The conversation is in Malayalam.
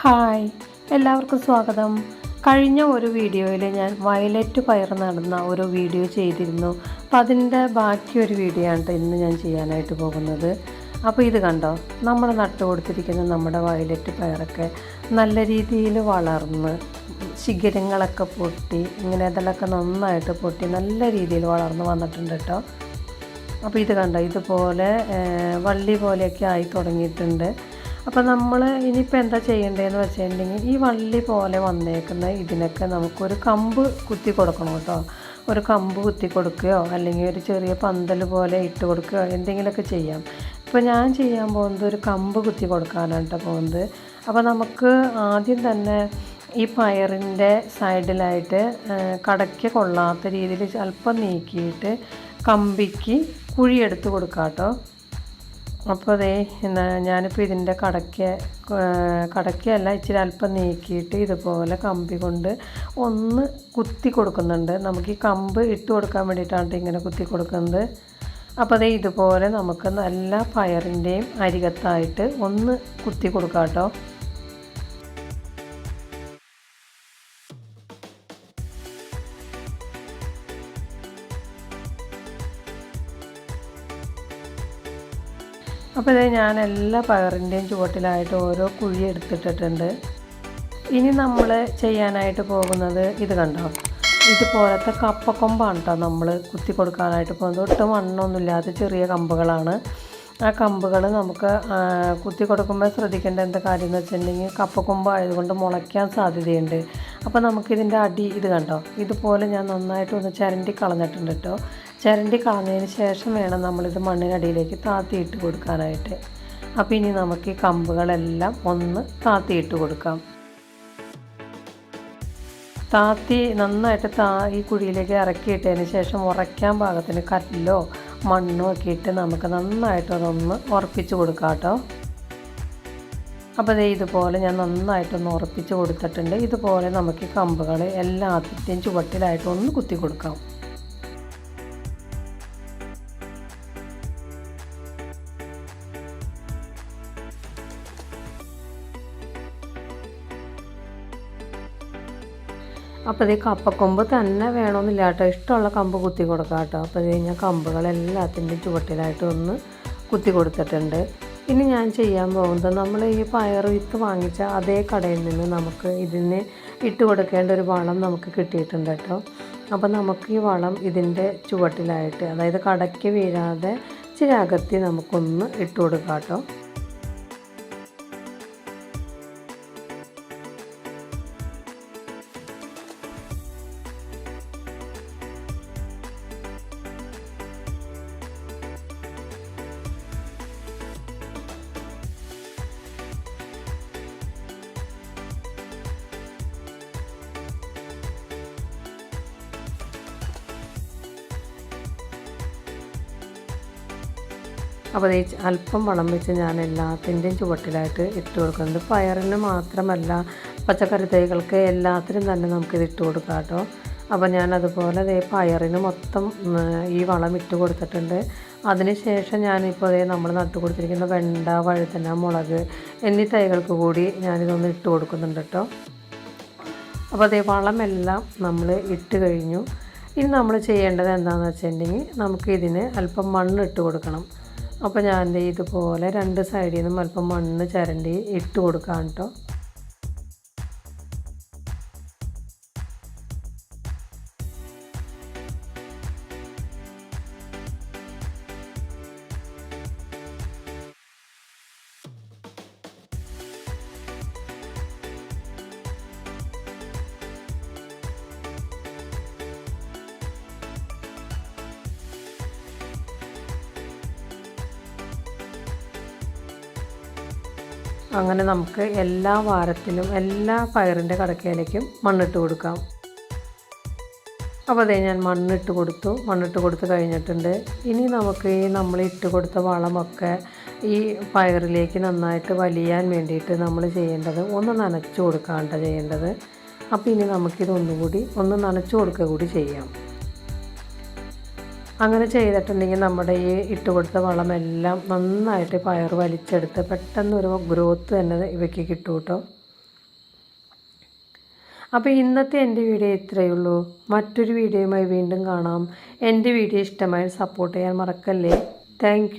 ഹായ് എല്ലാവർക്കും സ്വാഗതം. കഴിഞ്ഞ ഒരു വീഡിയോയിൽ ഞാൻ വയലറ്റ് പയർ നടന്ന ഒരു വീഡിയോ ചെയ്തിരുന്നു. അപ്പോൾ അതിന്റെ ബാക്കി ഒരു വീഡിയോ ആണ് ഇന്ന് ഞാൻ ചെയ്യാനായിട്ട് പോകുന്നത്. അപ്പോൾ ഇത് കണ്ടോ? നമ്മൾ നട്ടു കൊടുത്തിരിക്കുന്ന നമ്മുടെ വയലറ്റ് പയറൊക്കെ നല്ല രീതിയിൽ വളർന്ന് ശിഖരങ്ങളൊക്കെ പൊട്ടി ഇങ്ങനെ അതിലൊക്കെ നന്നായിട്ട് പൊട്ടി നല്ല രീതിയിൽ വളർന്ന് വന്നിട്ടുണ്ട് കേട്ടോ. അപ്പോൾ ഇത് കണ്ടോ? ഇതുപോലെ വള്ളി പോലെയൊക്കെ ആയി തുടങ്ങിയിട്ടുണ്ട്. അപ്പോൾ നമ്മൾ ഇനിയിപ്പോൾ എന്താ ചെയ്യേണ്ടതെന്ന് വെച്ചിട്ടുണ്ടെങ്കിൽ ഈ വള്ളി പോലെ വന്നേക്കുന്ന ഇതിനൊക്കെ നമുക്കൊരു കമ്പ് കുത്തി കൊടുക്കണം കേട്ടോ. ഒരു കമ്പ് കുത്തി കൊടുക്കുകയോ അല്ലെങ്കിൽ ഒരു ചെറിയ പന്തൽ പോലെ ഇട്ട് കൊടുക്കുകയോ എന്തെങ്കിലുമൊക്കെ ചെയ്യാം. ഇപ്പോൾ ഞാൻ ചെയ്യാൻ പോകുന്നത് ഒരു കമ്പ് കുത്തി കൊടുക്കാനാണ് കേട്ടോ പോകുന്നത്. അപ്പോൾ നമുക്ക് ആദ്യം തന്നെ ഈ പയറിന്റെ സൈഡിലായിട്ട് കടയ്ക്ക് കൊള്ളാത്ത രീതിയിൽ അല്പം നീക്കിയിട്ട് കമ്പിക്ക് കുഴിയെടുത്ത് കൊടുക്കാം കേട്ടോ. അപ്പോൾ അതേ ഞാനിപ്പോൾ ഇതിന്റെ കടയ്ക്ക് കടക്കയല്ല ഇച്ചിരി അല്പം നീക്കിയിട്ട് ഇതുപോലെ കമ്പി കൊണ്ട് ഒന്ന് കുത്തി കൊടുക്കുന്നുണ്ട്. നമുക്ക് ഈ കമ്പ് ഇട്ട് കൊടുക്കാൻ വേണ്ടിയിട്ടാണ് ഇങ്ങനെ കുത്തി കൊടുക്കുന്നത്. അപ്പോൾ അതേ ഇതുപോലെ നമുക്ക് നല്ല പയറിന്റെയും അരികത്തായിട്ട് ഒന്ന് കുത്തി കൊടുക്കാം കേട്ടോ. അപ്പോൾ ഇത് ഞാൻ എല്ലാ പയറിന്റെയും ചുവട്ടിലായിട്ട് ഓരോ കുഴി എടുത്തിട്ടിട്ടുണ്ട്. ഇനി നമ്മൾ ചെയ്യാനായിട്ട് പോകുന്നത് ഇത് കണ്ടോ? ഇതുപോലത്തെ കപ്പക്കൊമ്പാണ് കേട്ടോ നമ്മൾ കുത്തി കൊടുക്കാനായിട്ട് പോകുന്നത്. ഒട്ടും മണ്ണൊന്നുമില്ലാത്ത ചെറിയ കമ്പുകളാണ്. ആ കമ്പുകൾ നമുക്ക് കുത്തി കൊടുക്കുമ്പോൾ ശ്രദ്ധിക്കേണ്ട എന്താ കാര്യം എന്ന് വെച്ചിട്ടുണ്ടെങ്കിൽ കപ്പക്കൊമ്പ് ആയതുകൊണ്ട് മുളയ്ക്കാൻ സാധ്യതയുണ്ട്. അപ്പോൾ നമുക്കിതിന്റെ അടി ഇത് കണ്ടോ? ഇതുപോലെ ഞാൻ നന്നായിട്ട് ഒന്ന് ചരണ്ടി കളഞ്ഞിട്ടുണ്ട് കേട്ടോ ചിരണ്ടി കളഞ്ഞതിന് ശേഷം വേണം നമ്മളിത് മണ്ണിനടിയിലേക്ക് താത്തിയിട്ട് കൊടുക്കാനായിട്ട്. അപ്പോൾ ഇനി നമുക്ക് ഈ കമ്പുകളെല്ലാം ഒന്ന് താത്തിയിട്ട് കൊടുക്കാം. താത്തി നന്നായിട്ട് താ ഈ കുഴിയിലേക്ക് ഇറക്കിയിട്ടതിന് ശേഷം ഉറയ്ക്കാൻ പാകത്തിന് കല്ലോ മണ്ണോ ഒക്കെ ഇട്ട് നമുക്ക് നന്നായിട്ട് അതൊന്ന് ഉറപ്പിച്ച് കൊടുക്കാം കേട്ടോ. അപ്പോൾ ദേ ഇതുപോലെ ഞാൻ നന്നായിട്ടൊന്ന് ഉറപ്പിച്ച് കൊടുത്തിട്ടുണ്ട്. ഇതുപോലെ നമുക്ക് കമ്പുകൾ എല്ലാത്തിന്റെയും ചുവട്ടിലായിട്ട് ഒന്ന് കുത്തി കൊടുക്കാം. അപ്പോൾ ഇത് കപ്പക്കൊമ്പ് തന്നെ വേണമെന്നില്ല കേട്ടോ ഇഷ്ടമുള്ള കമ്പ് കുത്തി കൊടുക്കാം കേട്ടോ അപ്പോൾ കഴിഞ്ഞാൽ കമ്പുകളെല്ലാത്തിന്റെയും ചുവട്ടിലായിട്ട് ഒന്ന് കുത്തി കൊടുത്തിട്ടുണ്ട്. ഇനി ഞാൻ ചെയ്യാൻ പോകുന്നത് നമ്മൾ ഈ പയർ വിത്ത് വാങ്ങിച്ച അതേ കടയിൽ നിന്ന് നമുക്ക് ഇതിന് ഇട്ട് കൊടുക്കേണ്ട ഒരു വളം നമുക്ക് കിട്ടിയിട്ടുണ്ട് കേട്ടോ. അപ്പോൾ നമുക്ക് ഈ വളം ഇതിന്റെ ചുവട്ടിലായിട്ട് അതായത് കടയ്ക്ക് വീഴാതെ ഇച്ചിരി അകത്തി നമുക്കൊന്ന് ഇട്ട് കൊടുക്കാം കേട്ടോ. അപ്പോൾ ഈ അല്പം വളം വെച്ച് ഞാൻ എല്ലാത്തിന്റെയും ചുവട്ടിലായിട്ട് ഇട്ട് കൊടുക്കുന്നുണ്ട് പയറിന് മാത്രമല്ല പച്ചക്കറി തൈകൾക്ക് എല്ലാത്തിനും തന്നെ നമുക്കിത് ഇട്ട് കൊടുക്കാം കേട്ടോ. അപ്പോൾ ഞാൻ അതുപോലെ ദേ പയറിന് മൊത്തം ഈ വളം ഇട്ട് കൊടുത്തിട്ടുണ്ട്. അതിനുശേഷം ഞാനിപ്പോൾ അതേ നമ്മൾ നട്ടു കൊടുത്തിരിക്കുന്ന വെണ്ട വഴുതന മുളക് എന്നീ തൈകൾക്ക് കൂടി ഞാനിതൊന്ന് ഇട്ട് കൊടുക്കുന്നുണ്ട് കേട്ടോ. അപ്പോൾ അതേ വളമെല്ലാം നമ്മൾ ഇട്ട് കഴിഞ്ഞു. ഇനി നമ്മൾ ചെയ്യേണ്ടത് എന്താണെന്ന് വെച്ചിട്ടുണ്ടെങ്കിൽ നമുക്ക് ഇതിന് അല്പം മണ്ണ് ഇട്ട് കൊടുക്കണം. അപ്പോൾ ഞാൻ ഇതുപോലെ രണ്ട് സൈഡിൽ നിന്നും അല്പം മണ്ണ് ചിരണ്ടി ഇട്ട് കൊടുക്കാം കേട്ടോ അങ്ങനെ നമുക്ക് എല്ലാ വാരത്തിലും എല്ലാ പയറിന്റെ കടക്കയിലേക്കും മണ്ണിട്ട് കൊടുക്കാം. അപ്പോൾ അതേ ഞാൻ മണ്ണിട്ട് കൊടുത്തു. മണ്ണിട്ട് കൊടുത്ത് കഴിഞ്ഞിട്ടുണ്ട്. ഇനി നമുക്ക് ഈ നമ്മൾ ഇട്ട് കൊടുത്ത വളമൊക്കെ ഈ പയറിലേക്ക് നന്നായിട്ട് വലിയാൻ വേണ്ടിയിട്ട് നമ്മൾ ചെയ്യേണ്ടത് ഒന്ന് നനച്ചു കൊടുക്കാണ്ട ചെയ്യേണ്ടത്. അപ്പോൾ ഇനി നമുക്കിതൊന്നുകൂടി ഒന്ന് നനച്ചു കൊടുക്കുക കൂടി ചെയ്യാം. അങ്ങനെ ചെയ്തിട്ടുണ്ടെങ്കിൽ നമ്മുടെ ഈ ഇട്ട് കൊടുത്ത വളമെല്ലാം നന്നായിട്ട് പയർ വലിച്ചെടുത്ത് പെട്ടെന്നൊരു ഗ്രോത്ത് തന്നെ ഇവയ്ക്ക് കിട്ടും കേട്ടോ. അപ്പോൾ ഇന്നത്തെ എന്റെ വീഡിയോ ഇത്രയേ ഉള്ളൂ. മറ്റൊരു വീഡിയോയുമായി വീണ്ടും കാണാം. എന്റെ വീഡിയോ ഇഷ്ടമായി സപ്പോർട്ട് ചെയ്യാൻ മറക്കല്ലേ. താങ്ക്